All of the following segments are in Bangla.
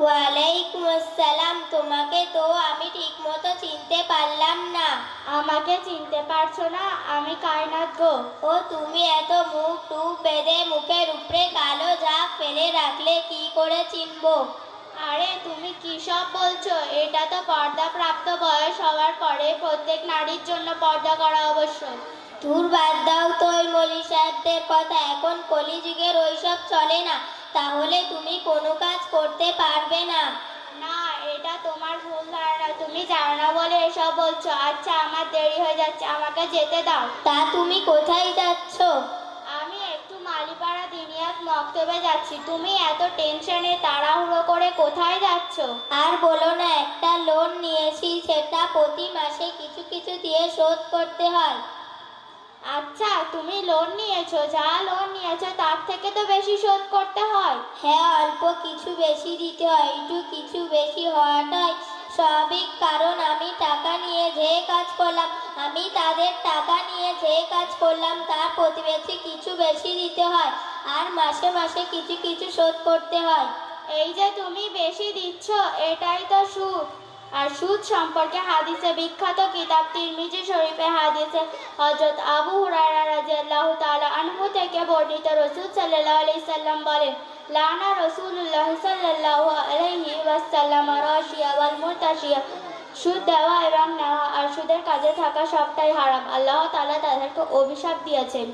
ওয়ালাইকুম আসসালাম তোমাকে তো আমি ঠিকমতো চিনতে পারলাম না। আমাকে চিনতে পারছ না? আমি কায়নাত গো। ও তুমি এত মুখ টুক বেঁধে মুখের উপরে কালো ঝাঁক ফেলে রাখলে কি করে চিনবো? আরে তুমি কি সব বলছো? এটা তো পর্দা প্রাপ্ত বয়স হওয়ার পরে প্রত্যেক নারীর জন্য পর্দা করা আবশ্যক দূর বাদ দাও তো ওই মলি সাহেবদের কথা এখন কলিযুগের ওইসব চলে না। তাহলে তুমি কোনো কাজ করতে পারবে না। না এটা তোমার ভুল ধারণা তুমি জানো না বলে এসব বলছো। আচ্ছা আমার দেরি হয়ে যাচ্ছে আমাকে যেতে দাও। তা তুমি কোথায় যাচ্ছ? আমি একটু মালিপাড়া দিনিয়াত মক্তবে যাচ্ছি। তুমি এত টেনশনে তাড়াহুড়ো করে কোথায় যাচ্ছ? আর বলো না একটা লোন নিয়েছি সেটা প্রতি মাসে কিছু কিছু দিয়ে শোধ করতে হয়। আচ্ছা তুমি লোন নিয়েছো, যা লোন নিয়েছো তার থেকে তো বেশি শোধ করতে হয়। হ্যাঁ অল্প কিছু বেশি দিতে হয়, একটু কিছু বেশি হওয়াটাই স্বাভাবিক, কারণ আমি টাকা নিয়ে যে কাজ করলাম, আমি তাদের টাকা নিয়ে যে কাজ করলাম, তার প্রতিবেশী কিছু বেশি দিতে হয়, আর মাসে মাসে কিছু কিছু শোধ করতে হয়। এই যে তুমি বেশি দিচ্ছ, এটাই তো সুদ আর সুদ সম্পর্কে হাদিসে বিখ্যাত কিতাব তিরমিজি শরীফে হাদিসে হযরত আবু হুরায়রা রাদিয়াল্লাহু তাআলা আনহু থেকে বর্ণিত রাসূল সাল্লাল্লাহু আলাইহি সাল্লাম বলেন, লানা রাসূলুল্লাহ সাল্লাল্লাহু আলাইহি ওয়াসাল্লাম রাশিয়া ওয়াল মুরতাশিয়া। সুদ দেওয়া এবং নেওয়া আর সুদের কাজে থাকা সবটাই হারাম। আল্লাহ তাআলা তাদেরকে অভিশাপ দিয়েছেন।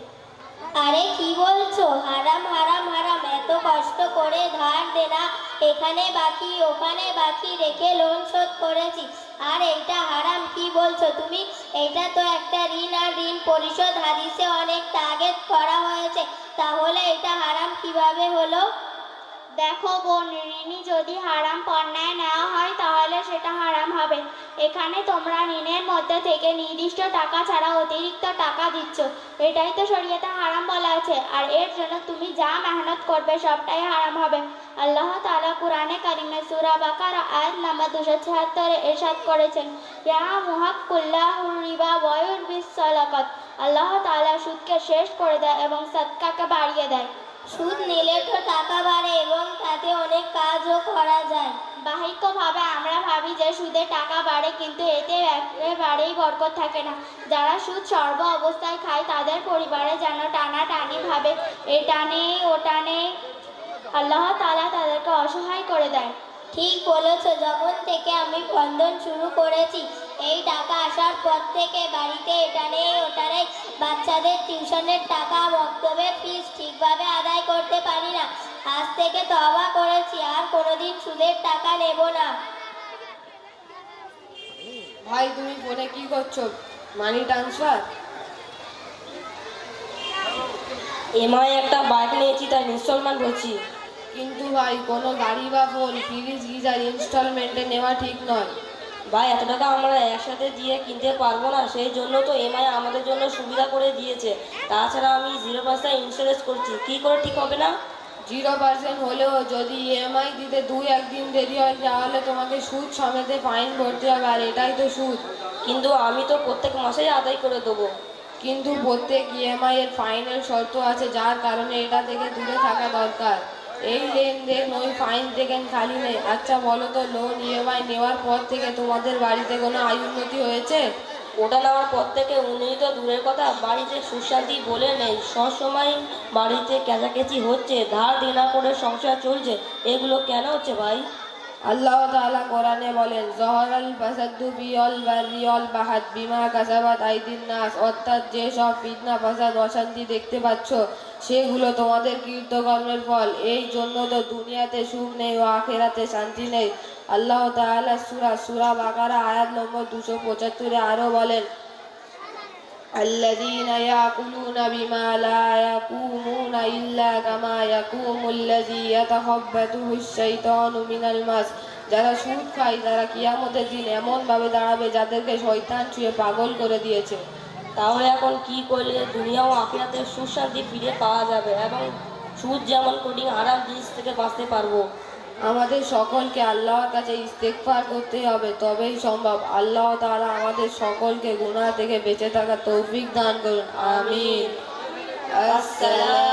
আরে কি বলছো? হারাম হারাম হারাম। এত কষ্ট করে ধার দেনা। এখানে বাকি, ওখানে বাকি রেখে লোন শোধ করেছি। আর এইটা হারাম, কি বলছো? তুমি, এইটা তো একটা ঋণ, আর ঋণ পরিশোধ হাদিসে অনেক টার্গেট করা হয়েছে। তাহলে এটা হারাম কীভাবে হলো? দেখো বোন ঋণী যদি হারাম পণ্যায় নেওয়া হয়, তাহলে সেটা হারাম হবে। এখানে তোমরা ঋণের মধ্যে থেকে নির্দিষ্ট টাকা ছাড়া অতিরিক্ত টাকা দিচ্ছ। এটাই তো শরীয়তে হারাম বলা আছে। আর এর জন্য তুমি যা মেহনত করবে, সবটাই হারাম হবে। আল্লাহ তালা কুরআনে কারিমে সূরা বাকার, আয়াত নাম্বার দুশো ছিয়াত্তরে এরশাদ করেছেন, ইয়া মুহাক্কুল্লাহুর রিবা ওয়া ইউরবিস সালাকাত। আল্লাহ তাআলা সুদকে শেষ করে দেয় এবং সদকাকে বাড়িয়ে দেয়। সুদ নিলে তো টাকা বাড়ে এবং তাতে অনেক কাজও করা যায়। বাহিকভাবে আমরা ভাবি যে সুদে টাকা বাড়ে কিন্তু এতে একেবারেই বরকত থাকে না। যারা সুদ সর্ব অবস্থায় খায় তাদের পরিবারে যেন টানা ভাবে এটা নেই ওটা নেই আল্লাহ তালা তাদেরকে অসহায় করে দেয়। ঠিক বলেছ যখন থেকে আমি বন্ধন শুরু করেছি এই টাকা আসার পর থেকে বাড়িতে এটা নেই ওটা নেই। বাচ্চাদের টিউশনের টাকা মক্তবের ফিস ঠিকভাবে আদায় করতে পারি না। আজ থেকে তবা করেছি আর কোনোদিন সুদের টাকা নেব না। ভাই তুমি ফোনে কি করছ? মানি ট্রান্সফার এমআই একটা বাইক নিয়েছি তাই ইনস্টলমেন্ট করছি কিন্তু ভাই কোনো গাড়ি বা ফোন ফ্রিজ গিজার ইনস্টলমেন্টে নেওয়া ঠিক নয়। ভাই এত টাকা আমরা একসাথে দিয়ে কিনতে পারব না সেই জন্য তো এমআই আমাদের জন্য সুবিধা করে দিয়েছে। তাছাড়া আমি জিরো পার্সেন্ট ইন্স্যুরেন্স করছি কি করে ঠিক হবে না? জিরো পার্সেন্ট হলেও যদি ইএমআই দিতে দুই একদিন দেরি হয় তাহলে তোমাকে সুদ সমেতে ফাইন ভরতে হবে আর এটাই তো সুদ। কিন্তু আমি তো প্রত্যেক মাসেই আদায় করে দেবো। কিন্তু প্রত্যেক ইএমআই এর ফাইনের শর্ত আছে যার কারণে এটা থেকে দূরে থাকা দরকার। এই লেনদেন ওই ফাইন দেখেন খালি নেই। আচ্ছা বলো তো লোন ইএমআই নেওয়ার পর থেকে তোমাদের বাড়িতে কোনো আয় উন্নতি হয়েছে? ওটা নেওয়ার পর থেকে উনি তো দূরের কথা, বাড়িতে সুশান্তি বলে নেই। সবসময় বাড়িতে ক্যাচাকেচি হচ্ছে, ধার দেনা করে সংসার চলছে। এগুলো কেন হচ্ছে ভাই? আল্লাহ তাআলা কোরআনে বলেন, জহরাল ফাসাদু বিয়ল বারিয়ল বাহাদ বিমা কাসাবাত আইদিন নাস। অর্থাৎ যে সব ফিতনা, ফাসাদ, অশান্তি দেখতে পাচ্ছ, সেগুলো তোমাদের কীর্তকর্মের ফল। এই জন্য তো দুনিয়াতে সুখ নেই ও আখেরাতে শান্তি নেই। আল্লাহ তাআলা সূরা সূরা বাকারা আয়াত নম্বর দুশো পঁচাত্তরে আরও বলেন الذين يأكلون بما لا يقومون إلا كما يقوم الذي يتخبطه الشيطان من المس যারা সুদ খায় তারা কিয়ামতের দিন এমন ভাবে দাঁড়াবে যাদেরকে শয়তান ছুঁয়ে পাগল করে দিয়েছে তাহলে এখন কি করলে দুনিয়া ও আখিরাতে সুশান্তি ফিরে পাওয়া যাবে এবং সুদ যেমন কঠিন আরাম জিনিস থেকে বাঁচতে পারবো আমাদের সকলকে আল্লাহর কাছে ইস্তেকফার করতে হবে, তবেই সম্ভব। আল্লাহ তারা আমাদের সকলকে গুণা থেকে বেঁচে থাকার তৌফিক দান করুন। আমিন। আসসালাম